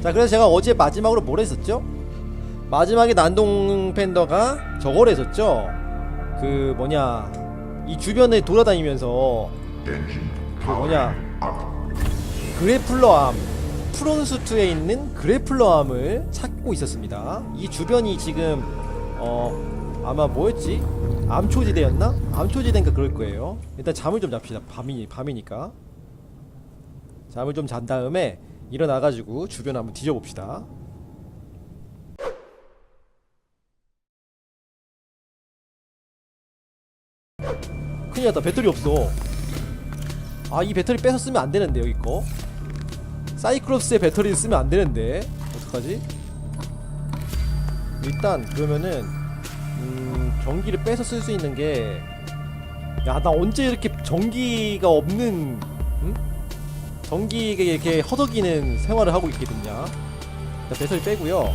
자 그래서 제가 어제 마지막으로 뭘 했었죠? 마지막에 난동 팬더가 저걸 했었죠 그 뭐냐 이 주변에 돌아다니면서 그 뭐냐 그래플러암 프론수트에 있는 그래플러암을 찾고 있었습니다 이 주변이 지금 어 아마 뭐였지? 암초지대였나? 암초지대인가 그럴 거예요 일단 잠을 좀 잡시다 밤이, 밤이니까 잠을 좀 잔 다음에 일어나가지고 주변 한번 뒤져봅시다. 큰일 났다 배터리 없어 아 이 배터리 빼서 쓰면 안 되는데 여기 거 사이클롭스의 배터리를 쓰면 안 되는데 어떡하지? 일단 그러면은 음 전기를 빼서 쓸 수 있는 게 야 나 언제 이렇게 전기가 없는 응? 전기가 이렇게 허덕이는 생활을 하고 됐냐 자 배터리 빼고요.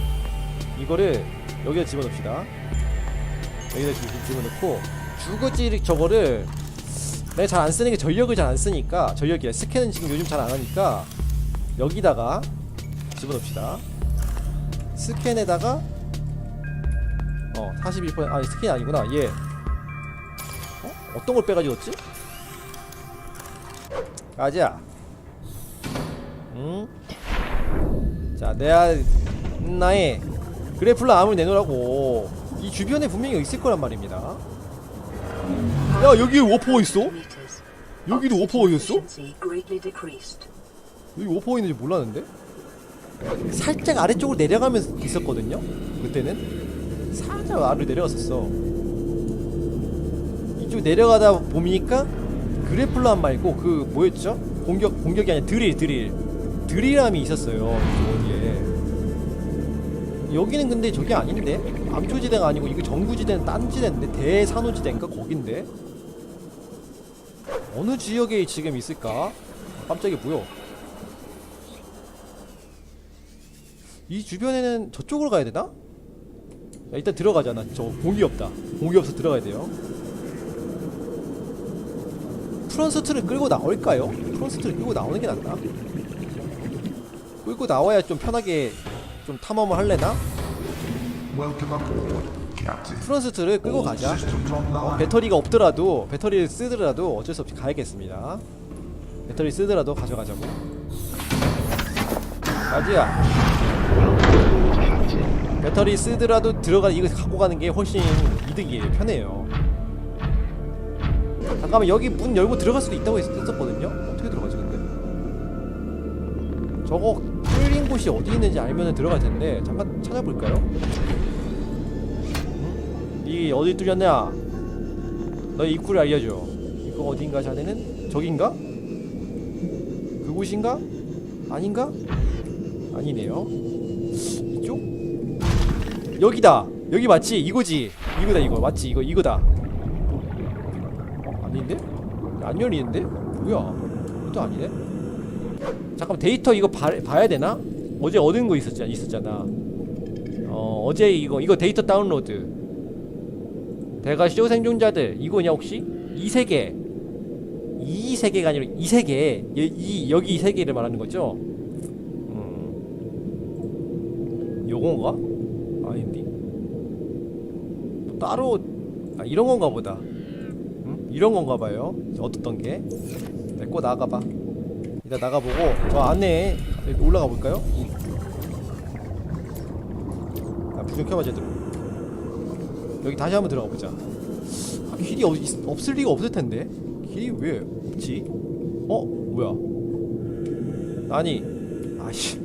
이거를 여기다 집어넣읍시다. 여기다 집- 집어넣고 주거지 저거를 내가 잘 안 쓰는 게 전력을 잘 안 쓰니까 전력이야. 스캔은 지금 요즘 잘 안 하니까 여기다가 집어넣읍시다. 스캔에다가 어 41% 아니 스캔이 아니구나. 얘 어? 어떤 걸 빼가지고 넣었지? 가자 응? 자 내가 나의 그래플러 암을 내놓으라고 이 주변에 분명히 있을 거란 말입니다 야 여기 워퍼 있어? 여기도 워퍼가 있었어? 여기 워퍼가 있는지 몰랐는데? 살짝 아래쪽으로 내려가면서 있었거든요? 그때는 살짝 아래로 내려갔었어 이쪽 내려가다 보니까 그래플러함 말고 그 뭐였죠? 공격 공격이 아니라 드릴 드릴 드릴함이 있었어요 어디에 여기는 근데 저게 아닌데 암초지대가 아니고 이거 정부지대는 딴 지대인데 대산호지대인가 거긴데 어느 지역에 지금 있을까? 깜짝이야 뭐야 이 주변에는 저쪽으로 가야 되나? 야, 일단 들어가자 나저 공이 없다 공이 없어 들어가야 돼요 프론스트를 끌고 나올까요? 프론스트를 끌고 나오는 게 낫나? 끌고 나와야 좀 편하게 좀 탐험을 할래나? 프론스트를 끌고 가자. 어. 배터리가 없더라도 배터리를 쓰더라도 어쩔 수 없이 가야겠습니다. 배터리 쓰더라도 가져가자고. 가지야. 배터리 쓰더라도 들어가 이거 갖고 가는 게 훨씬 이득이에요. 편해요. 잠깐만 여기 문 열고 들어갈 수도 있다고 했- 했었거든요? 어떻게 들어가지 근데? 저거 곳이 어디 있는지 알면 들어갈 텐데 잠깐 찾아볼까요? 이 어디 뚫렸냐? 너 입구를 알려줘. 이거 어딘가 자네는 저긴가? 그곳인가? 아닌가? 아니네요. 이쪽? 여기다. 여기 맞지? 이거지. 이거다 이거 맞지? 이거 이거다. 어, 아닌데? 안 열리는데? 뭐야? 이것도 아니네. 잠깐 데이터 이거 봐, 봐야 되나? 어제 얻은 거 있었잖아. 있었잖아. 어 어제 이거 이거 데이터 다운로드. 대가 쇼 생존자들 이거냐 혹시? 이 세계 이 세계가 아니라 이 세계 이, 이 여기 이 세계를 말하는 거죠? 음 요건가? 아닌데 또 따로 아 이런 건가 보다 음? 이런 건가 봐요 어떻던 게 내거 나가봐 일단 나가보고 저 안에 올라가 볼까요? 켜봐 제대로 여기 다시 한번 들어가 보자. 아, 길이 없, 있- 없을 리가 없을 텐데. 길이 왜 없지? 어? 뭐야? 아니, 아씨.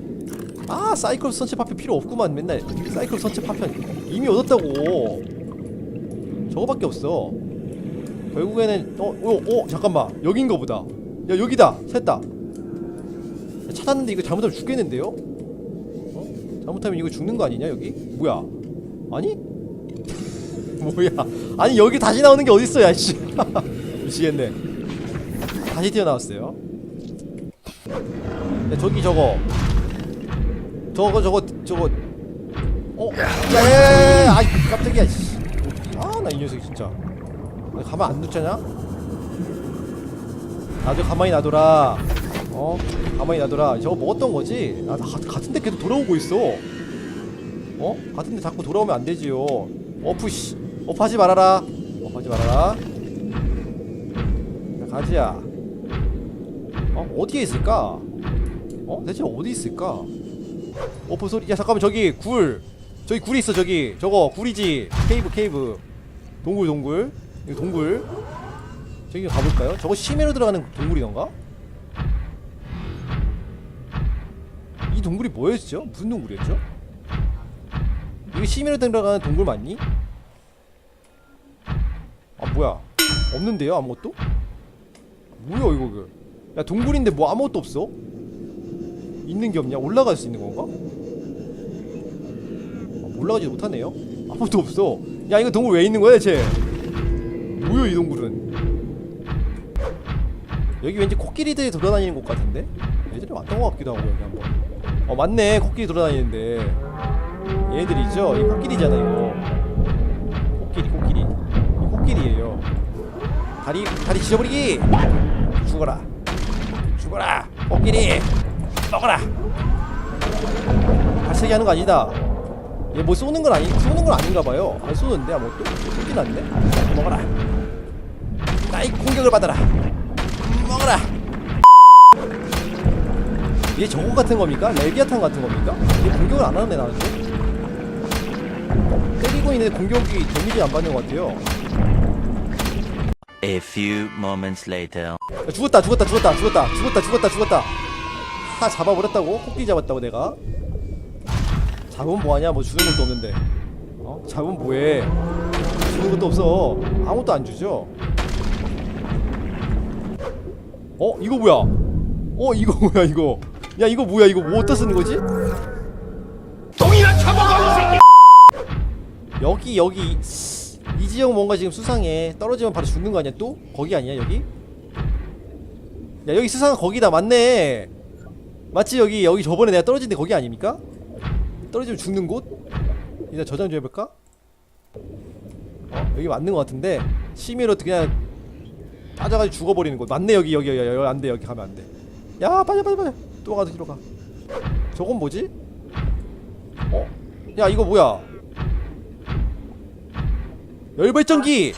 아, 사이클 선체 파편 필요 없구만. 맨날 사이클 선체 파편 이미 얻었다고. 저거밖에 없어. 결국에는 어, 어, 어, 잠깐만. 여긴가 보다. 야, 여기다. 야, 찾았는데 이거 잘못하면 죽겠는데요? 어? 잘못하면 이거 죽는 거 아니냐, 여기? 뭐야? 아니? 뭐야? 아니 여기 다시 나오는 게 어딨어, 야 씨. 미치겠네. 다시 튀어나왔어요. 야, 저기 저거. 저거 저거 저거. 어? 야야야야! 아 깜짝이야. 씨. 아나 이 녀석 진짜. 나 가만 안 뒀잖아? 나도 가만히 놔둬라. 어 가만히 놔둬라 저거 먹었던 거지? 아 나 같은 데 계속 돌아오고 있어 어? 같은 데 자꾸 돌아오면 안 되지요 어프 씨 어프 하지 말아라 어프 하지 말아라 자 가지야 어? 어디에 있을까? 어? 대체 어디 있을까? 어프 소리 야 잠깐만 저기 굴 저기 굴이 있어 저기 저거 굴이지 케이브 케이브 동굴 동굴 여기 동굴 저기 가볼까요? 저거 심해로 들어가는 동굴이던가? 동굴이 뭐였죠? 무슨 동굴이었죠? 이거 심해로 들어가는 동굴 맞니? 아 뭐야 없는데요 아무것도? 뭐야 이거 그. 야 동굴인데 뭐 아무것도 없어? 있는 게 없냐? 올라갈 수 있는 건가? 아, 올라가지 못하네요 아무것도 없어 야 이거 동굴 왜 있는 거야 대체 뭐야 이 동굴은 여기 왠지 코끼리들이 돌아다니는 곳 같은데? 예전에 왔던 것 같기도 하고 여기 한번 어 맞네. 코끼리 돌아다니는데. 얘들이죠? 이 코끼리잖아 이거. 코끼리 코끼리. 이 코끼리예요. 다리 다리 지져버리기! 죽어라. 죽어라 코끼리. 먹어라. 발차기 하는 거 아니다. 얘 뭐 쏘는 건 아니 쏘는 건 아닌가 봐요. 안 쏘는데 아무것도? 쏘긴 한데 먹어라. 나의 공격을 받아라. 먹어라 얘 저거 같은 겁니까? 레비아탄 같은 겁니까? 얘 공격을 안 하는데 나한테 때리고 있는데 공격이 데미지 안 받는 것 같아요 A few moments later. 야, 죽었다 죽었다 죽었다 죽었다 죽었다 죽었다 죽었다 하 잡아버렸다고? 코끼리 잡았다고 내가 잡으면 뭐하냐 뭐 주는 것도 없는데 어? 잡으면 뭐해 주는 것도 없어 아무것도 안 주죠 어? 이거 뭐야 어 이거 뭐야 이거 야 이거 뭐야 이거 뭐 어디다 쓰는 거지? 동이나 쳐먹어 이 새끼 여기 여기 이 지역 뭔가 지금 수상해 떨어지면 바로 죽는 거 아니야 또? 거기 아니야 여기? 야 여기 수상한 거기다 맞네 맞지 여기 여기 저번에 내가 떨어진 데 거기 아닙니까? 떨어지면 죽는 곳? 일단 저장 좀 해볼까? 어? 여기 맞는 것 같은데 심의로 그냥 빠져가지고 죽어버리는 곳 맞네 여기 여기 여기 여기 안돼 여기 가면 안돼 야 빠져 빠져 빠져 또 가서 뒤로 가. 저건 뭐지? 어? 야 이거 뭐야? 열발전기!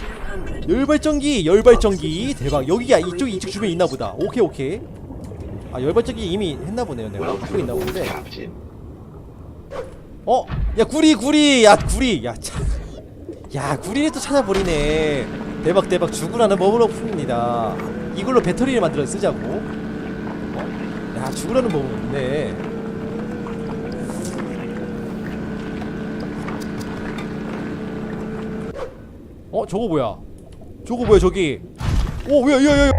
200. 열발전기 열발전기. 대박. 여기야 이쪽 이쪽 주변에 있나 보다. 오케이 오케이. 아 열발전기 이미 했나 보네요 내가. 갖고 있나 본데. 어? 야 구리 구리. 야 구리. 야 참 야 구리를 또 찾아버리네. 대박 대박. 죽으라는 법으로 풉니다. 이걸로 배터리를 만들어 쓰자고 어? 야 죽으라는 법은 없네. 어 저거 뭐야? 저거 뭐야 저기? 오 뭐야 야야야.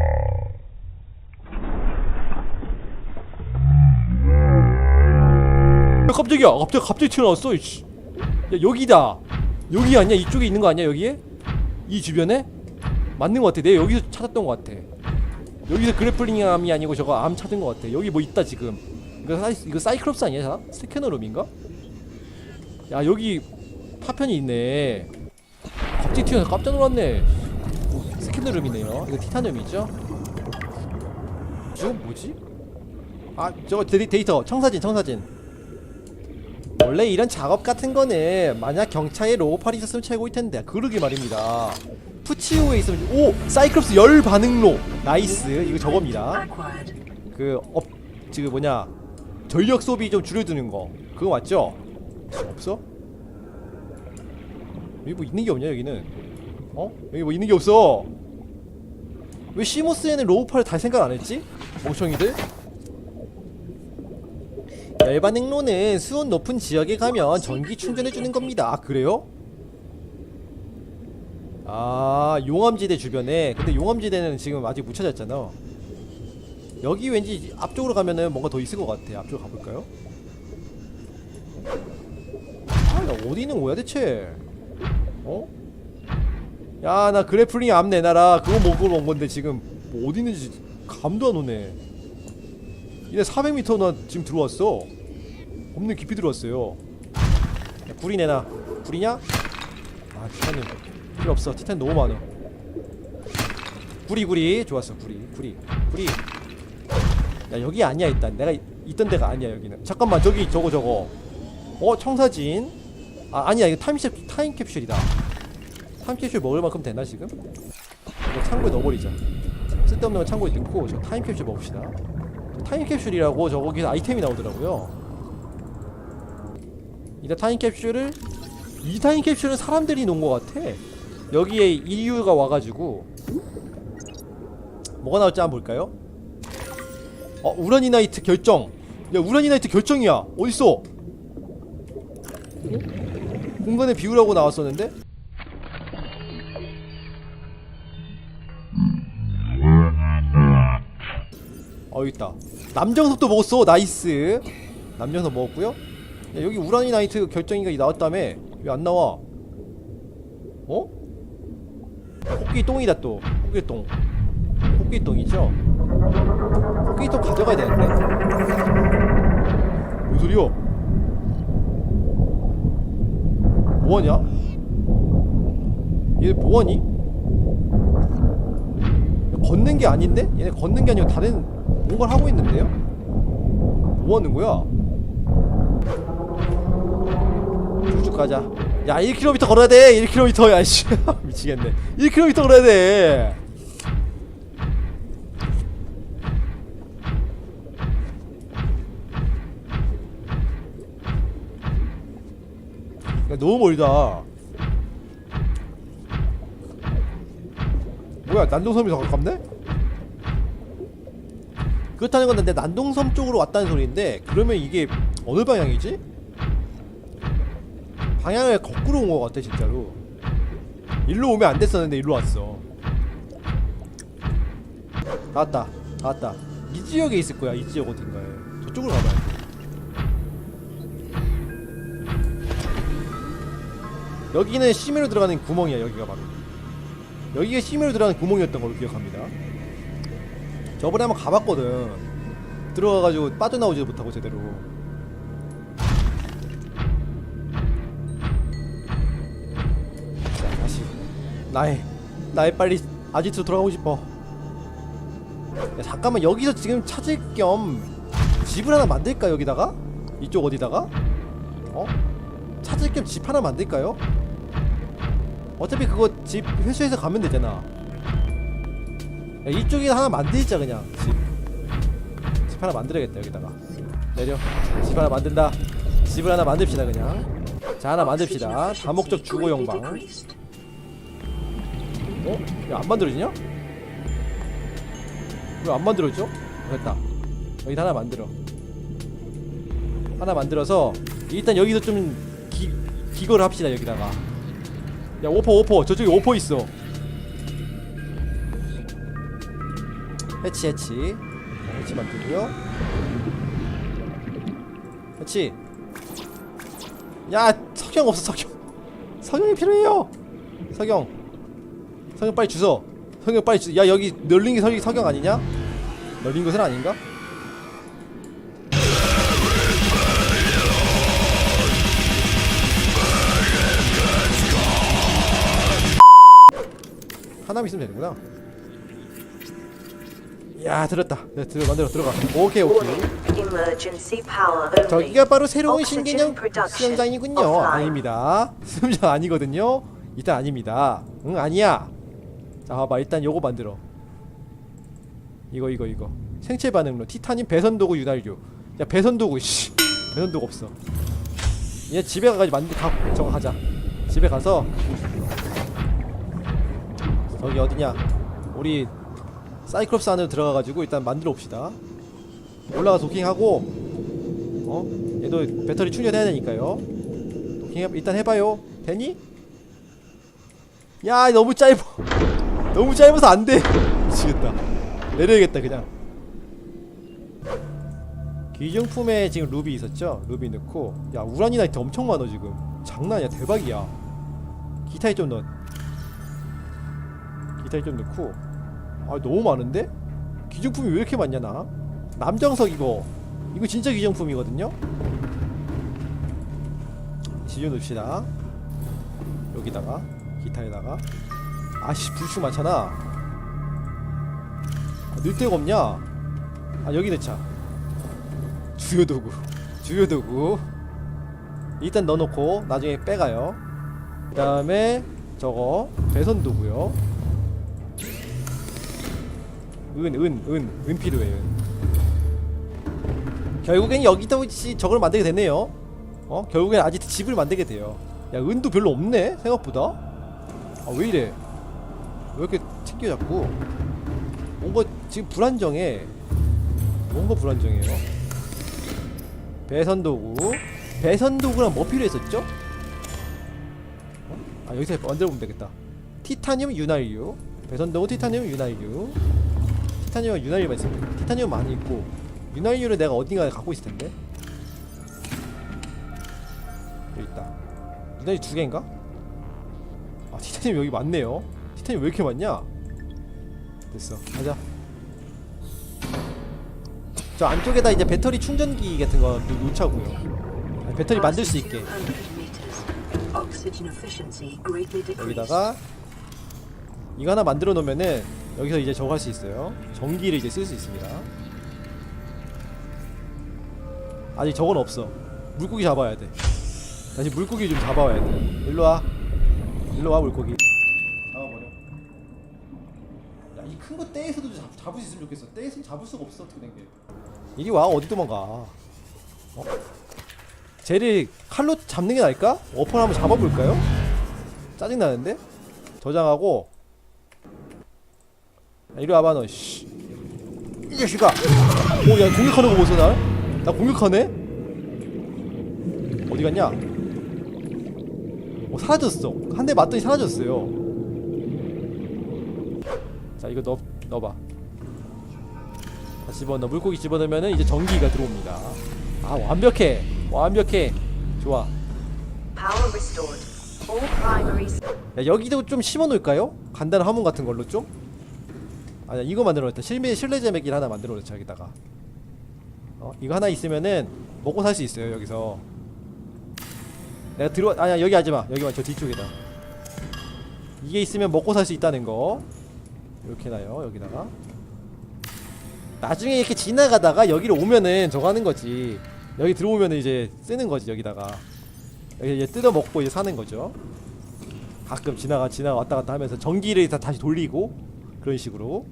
깜짝이야. 갑자기 갑자기 튀어나왔어 이씨. 야 여기다. 여기 아니야? 이쪽에 있는 거 아니야 여기에? 이 주변에? 맞는 거 같아. 내가 여기서 찾았던 거 같아 여기서 그래플링암이 아니고 저거 암 찾은 거 같아. 여기 뭐 있다 지금. 이거 사이 이거 사이클롭스 아니야 자? 스캐너룸인가? 야 여기 파편이 있네. 갑자기 튀어나서 깜짝 놀랐네. 스캐너룸이네요. 이거 티타늄이죠? 저거 뭐지? 아 저거 데, 데이터. 청사진 청사진. 원래 이런 작업 같은 거는 만약 경차에 로우팔이 있었으면 최고일 텐데. 그러게 말입니다 푸치우에 있으면 오 사이클롭스 열 반응로 나이스 이거 저겁니다. 그 업 지금 뭐냐 전력 소비 좀 줄여두는 거 그거 맞죠? 없어? 여기 뭐 있는 게 없냐 여기는 어? 여기 뭐 있는 게 없어 왜 시모스에는 로우팔을 달 생각 안 했지? 멍청이들 열반 행로는 수온 높은 지역에 가면 전기 충전해주는 겁니다 아 그래요? 아 용암지대 주변에. 근데 용암지대는 지금 아직 못 찾았잖아. 여기 왠지 앞쪽으로 가면은 뭔가 더 있을 것 같아. 앞쪽으로 가볼까요? 아나 어디 있는 거야 대체? 어? 야 나 그래플링 암 내놔라. 그거 먹으러 온 건데 지금 뭐 어디 있는지 감도 안 오네. 이래 400m 나 지금 들어왔어. 없는 깊이 들어왔어요. 야, 구리 내놔. 구리냐? 아 티탄은 필요 없어. 티탄 너무 많아. 구리 구리. 좋았어. 구리 구리 구리. 야 여기 아니야 일단. 내가 이- 있던 데가 아니야 여기는. 잠깐만 저기 저거 저거. 어 청사진. 아 아니야 이거 타임캡 타임캡슐이다. 타임캡슐 먹을 만큼 되나 지금? 이거 창고에 넣어버리자. 쓸데없는 건 창고에 넣고 저 타임캡슐 먹읍시다. 타임캡슐이라고 저거기서 아이템이 나오더라고요. 일단 타임캡슐을 이 타임캡슐은 사람들이 놓은 것 같아 여기에 인류가 와가지고 뭐가 나올지 한번 볼까요? 어 우라니나이트 결정. 야 우라니나이트 결정이야. 어딨어? 응? 공간의 비율하고 나왔었는데? 어 있다. 남정석도 먹었어. 나이스. 남정석 먹었고요. 야, 여기 우라니나이트 결정이가 나왔다며. 왜 안 나와? 어? 코끼리 똥이다 또 코끼리 똥 코끼리 똥이죠? 코끼리 똥 가져가야 되는데 뭔 소리야 뭐하냐? 얘네 뭐하니? 걷는 게 아닌데? 얘네 걷는 게 아니고 다른 뭔가를 하고 있는데요? 뭐하는 거야? 쭉쭉 가자 야 1km 걸어야 돼. 1km 야씨. 미치겠네. 1km 걸어야 돼. 야, 너무 멀다. 뭐야 난동섬이 더 가깝네? 그렇다는 건 근데 난동섬 쪽으로 왔다는 소리인데 그러면 이게 어느 방향이지? 방향을 거꾸로 온 것 같아 진짜로. 일로 오면 안 됐었는데 일로 왔어. 다 왔다 다 왔다. 이 지역에 있을 거야 이 지역 어딘가에. 저쪽으로 가봐야 돼. 여기는 심해로 들어가는 구멍이야 여기가 바로. 여기가 심해로 들어가는 구멍이었던 걸로 기억합니다. 저번에 한번 가봤거든. 들어가가지고 빠져나오지도 못하고 제대로 나의 나의 빨리 아지트로 돌아가고 싶어. 야, 잠깐만 여기서 지금 찾을 겸 집을 하나 만들까 여기다가? 이쪽 어디다가? 어? 찾을 겸 집 하나 만들까요? 어차피 그거 집 회수해서 가면 되잖아. 야, 이쪽에 하나 만들자 그냥. 집. 집 하나 만들어야겠다 여기다가. 내려. 집 하나 만든다. 집을 하나 만듭시다 그냥. 자 하나 만듭시다. 다목적 주거 영방. 어? 왜안 만들어지냐? 왜 안 만들어져? 됐다. 여기다 하나 만들어. 하나 만들어서 일단 여기서 좀 기, 기거를 합시다 여기다가. 야 오퍼 오퍼. 저쪽에 오퍼 있어. 해치 해치. 해치 만들고요. 해치. 야 석영 없어 석영. 석영이 필요해요. 석영 석영 빨리 주소 석영 빨리 주소 야 여기 널린 게 석영, 석영 아니냐? 널린 것은 아닌가? 하나만 있으면 되는구나 야 들었다 네 들어 만들어 들어가 오케이 오케이. 저기가 바로 새로운 신개념 수영장이군요. 아닙니다. 수영장 아니거든요. 일단 아닙니다. 응 아니야. 자 봐봐 일단 요거 만들어. 이거 이거 이거 생체 반응로 티타늄 배선 도구 윤활유. 야 배선 도구 씨 배선 도구 없어. 얘 집에 가가지고 만들 가 저거 하자. 집에 가서 저기 어디냐 우리 사이클롭스 안으로 들어가가지고 일단 만들어 봅시다. 올라가 도킹하고 어? 얘도 배터리 충전해야 되니까요 도킹 해, 일단 해봐요 되니? 야 너무 짧아 너무 짧아서 안 돼. 미치겠다. 내려야겠다 그냥. 기증품에 지금 루비 있었죠? 루비 넣고. 야 우라니나이트 엄청 많아 지금. 장난이야 대박이야. 기타에 좀 넣어 기타에 좀 넣고. 아 너무 많은데? 기증품이 왜 이렇게 많냐 나? 남정석 이거. 이거 진짜 기정품이거든요? 지져 놓읍시다. 여기다가 기타에다가 아씨 불축 많잖아. 아, 넣을 데가 없냐? 아 여기 넣자 주요 도구 주요 도구. 일단 넣어놓고 나중에 빼가요. 그 다음에 저거 배선 도구요. 은 은 은 은 필요해 은 결국엔 여기다 씨 저걸 만들게 되네요. 어? 결국엔 아지트 집을 만들게 돼요. 야 은도 별로 없네 생각보다. 아 왜 이래 왜 이렇게 챙겨 자꾸 뭔가 지금 불안정해. 뭔가 불안정해요. 배선 도구. 배선 도구랑 뭐 필요했었죠? 어? 아 여기서 만들어 보면 되겠다. 티타늄 윤활유. 배선 도구 티타늄 윤활유. 티타늄과 윤활유만 있으면 티타늄 많이 있고. 윤활유를 내가 어딘가에 갖고 있을 텐데. 여기 있다. 윤활유 두 개인가? 아 티타늄 여기 많네요 티타늄 왜 이렇게 많냐? 됐어. 가자. 저 안쪽에다 이제 배터리 충전기 같은 거 놓- 놓자고요. 배터리 만들 수 있게. 여기다가 이거 하나 만들어 놓으면은 여기서 이제 저거 할 수 있어요. 전기를 이제 쓸 수 있습니다. 아직 저건 없어. 물고기 잡아야 돼. 다시 물고기 좀 잡아와야 돼. 일로 와. 일로 와 물고기 잡아버려 야이 큰 거 떼에서도 잡, 잡을 수 있으면 좋겠어 떼에서는 잡을 수가 없어 어떻게 된 게 이리 와 어디 도망가 어? 쟤를 칼로 잡는 게 나을까? 어퍼를 한번 잡아볼까요? 짜증나는데? 저장하고 야, 이리 와봐 너 씨. 이 자식아 오야 공격하는 거 보소 나? 나 공격하네? 어디 갔냐? 어 사라졌어 한 대 맞더니 사라졌어요 자 이거 넣, 넣어봐 다시 집어넣어 물고기 집어넣으면은 이제 전기가 들어옵니다. 아 완벽해. 완벽해. 좋아. 야, 여기도 좀 심어 놓을까요? 간단한 화분 같은 걸로 좀? 아니야 이거 만들어 놓자 실내 실내 제매기를 하나 만들어 놓자 여기다가. 어 이거 하나 있으면은 먹고 살 수 있어요 여기서. 내가 들어 아니야 여기 하지마. 여기만 저 뒤쪽에다. 이게 있으면 먹고 살 수 있다는 거. 이렇게 놔요 여기다가 나중에 이렇게 지나가다가 여기를 오면은 저거 하는 거지. 여기 들어오면은 이제 쓰는 거지 여기다가. 여기 이제 뜯어 먹고 이제 사는 거죠. 가끔 지나가 지나가 왔다 갔다 하면서 전기를 다 다시 돌리고 그런 식으로.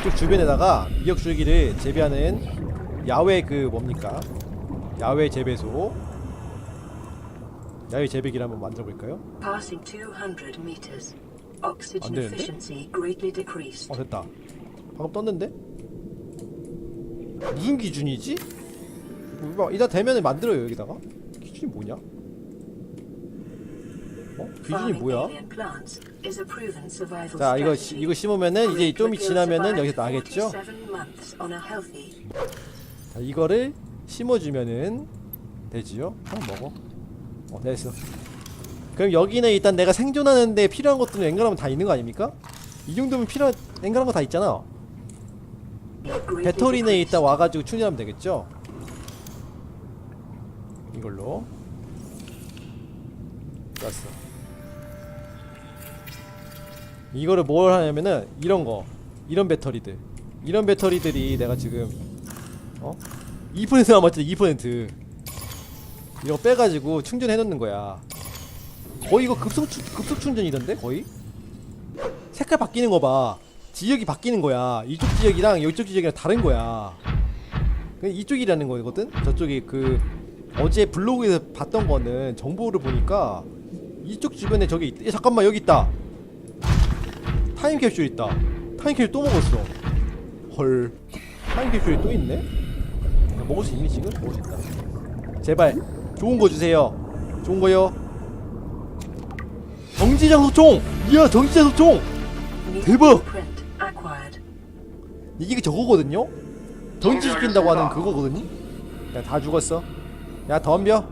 이쪽 주변에다가 미역 줄기를 재배하는 야외 그 뭡니까? 야외 재배소. 야외 재배기를 한번 만들어 볼까요? passing 200 meters. 안 되는데? 어 됐다 방금 떴는데 무슨 기준이지? 뭐, 이따 되면 만들어요 여기다가 기준이 뭐냐? 어? 기준이 뭐야? 자 이거 시. 이거 심으면은 이제 좀 Creek will 지나면은 여기서 나겠죠? 47 months on a healthy 자, 이거를 심어주면은 되지요? 한번 먹어. 어, 됐어. 그럼 여기는 일단 내가 생존하는데 필요한 것들은 앵간하면 다 있는 거 아닙니까? 이 정도면 필요한 앵간한 거 다 있잖아. 배터리는 decreased. 이따 와가지고 충전하면 되겠죠? 이걸로. 좋았어. 이거를 뭘 하냐면은 이런 거, 이런 배터리들, 이런 배터리들이 내가 지금 어? 2% 남았잖아 2% 이거 빼가지고 충전해 놓는 거야 거의 이거 급속 충전이던데 거의 색깔 바뀌는 거봐 지역이 바뀌는 거야. 이쪽 지역이랑 이쪽 지역이랑 다른 거야. 그 이쪽이라는 거거든? 저쪽이 그 어제 블로그에서 봤던 거는 정보를 보니까 이쪽 주변에 저기 있... 야, 잠깐만 여기 있다. 타임 캡슐 있다. 타임 캡슐 또 먹었어. 헐. 타임 캡슐이 또 있네? 야, 먹을 수 있니 지금? 먹을 수 있다. 제발 좋은 거 주세요. 좋은 거요. 정지장 소총! 이야 정지장 소총! 대박! 이게 저거거든요? 정지시킨다고 하는 그거거든요? 야 다 죽었어 야 덤벼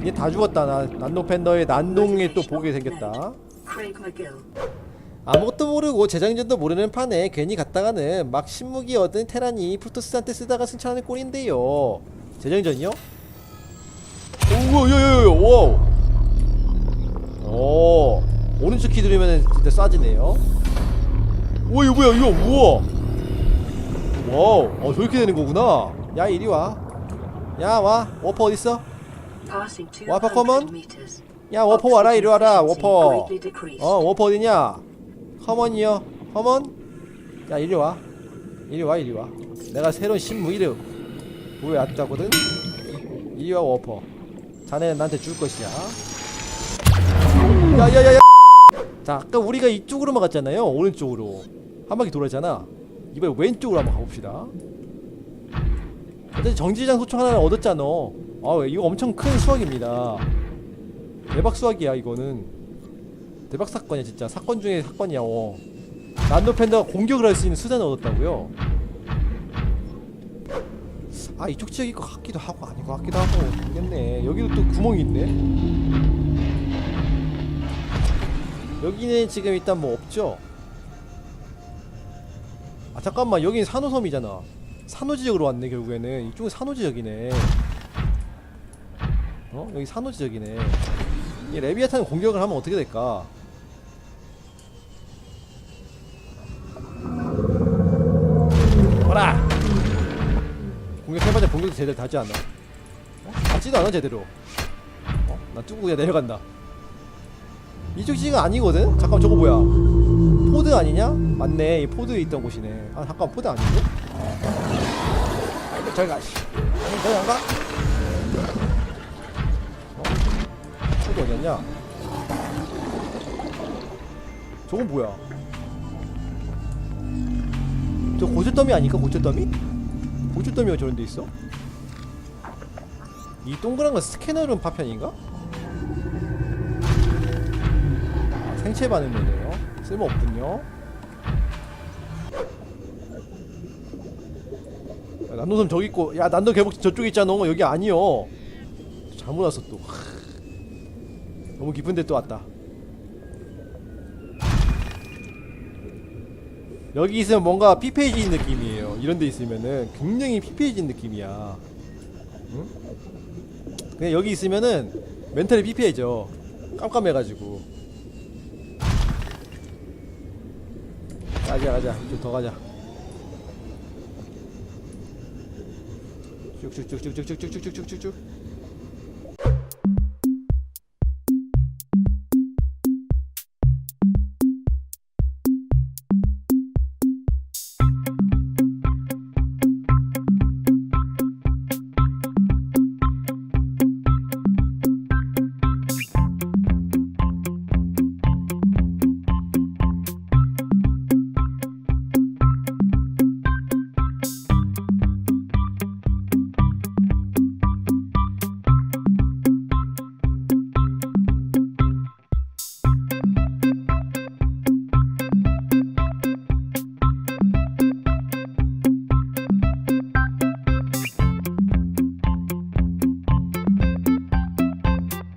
이게 다 죽었다 나 난동 팬더의 난동에 또 보게 생겼다. 아무것도 모르고 재장전도 모르는 판에 괜히 갔다가는 막 신무기 얻은 테란이 프로토스한테 쓰다가 승천하는 꼴인데요 재장전이요? 오야야야 와우 오 오른쪽 키 누르면 진짜 쏴지네요 오 이거 뭐야 이거 우와 와우. 어 저렇게 되는 거구나. 야 이리 와야 와. 워퍼 어딨어? 200 meters. 야 워퍼 와라. 이리 와라 워퍼. 어 워퍼 어디냐? 커먼이요. 커먼 야 이리 와. 이리 와 이리 와. 내가 새로운 신무 이름 보여왔다거든. 이리 와 워퍼. 자네는 나한테 줄 것이야. 야야야야. 자 아까 우리가 이쪽으로만 갔잖아요. 오른쪽으로. 한 바퀴 돌았잖아 이번에 왼쪽으로 한번 가봅시다. 어쨌든 정지장 소총 하나 얻었잖아. 아 이거 엄청 큰 수확입니다. 대박 수확이야 이거는. 대박 사건이야 진짜. 사건 중에 사건이야 어. 난도 팬더가 공격을 할 수 있는 수단을 얻었다고요? 아 이쪽 지역일 것 같기도 하고 아닌 것 같기도 하고 모르겠네. 여기도 또 구멍이 있네. 여기는 지금 일단 뭐 없죠 아 잠깐만 여긴 산호섬이잖아 산호 지역으로 왔네 결국에는 이쪽은 산호 지역이네 어? 여기 산호 지역이네 이 레비아탄 공격을 하면 어떻게 될까? 어라! 공격해봤자 공격도 제대로 다지 않아. 어? 닿지도 않아 제대로. 어? 나 뚜고 그냥 내려간다. 이쪽 지가 아니거든? 잠깐 저거 뭐야? 포드 아니냐? 맞네 이 포드 있던 곳이네. 아 잠깐 포드 아닌데? 저기 가. 씨. 아니 저기 안 가? 포드 어디였냐? 저건 뭐야? 저 고추더미 아닐까? 고추더미? 고추더미가 저런 데 있어? 이 동그란 건 스캐너룸 파편인가? 아, 생체 반응이네요. 쓸모없군요. 야, 난도섬 저기 있고, 야 난도 개복 저쪽에 있잖아. 여기 아니요. 잘못 왔어 또. 너무 깊은데 또 왔다. 여기 있으면 뭔가 피폐해진 느낌이에요. 이런 데 있으면은 굉장히 피폐해진 느낌이야. 응? 그냥 여기 있으면은 멘탈이 피폐해져. 깜깜해가지고. 가자 가자 좀 더 가자. 쭉쭉쭉쭉쭉쭉쭉쭉쭉쭉.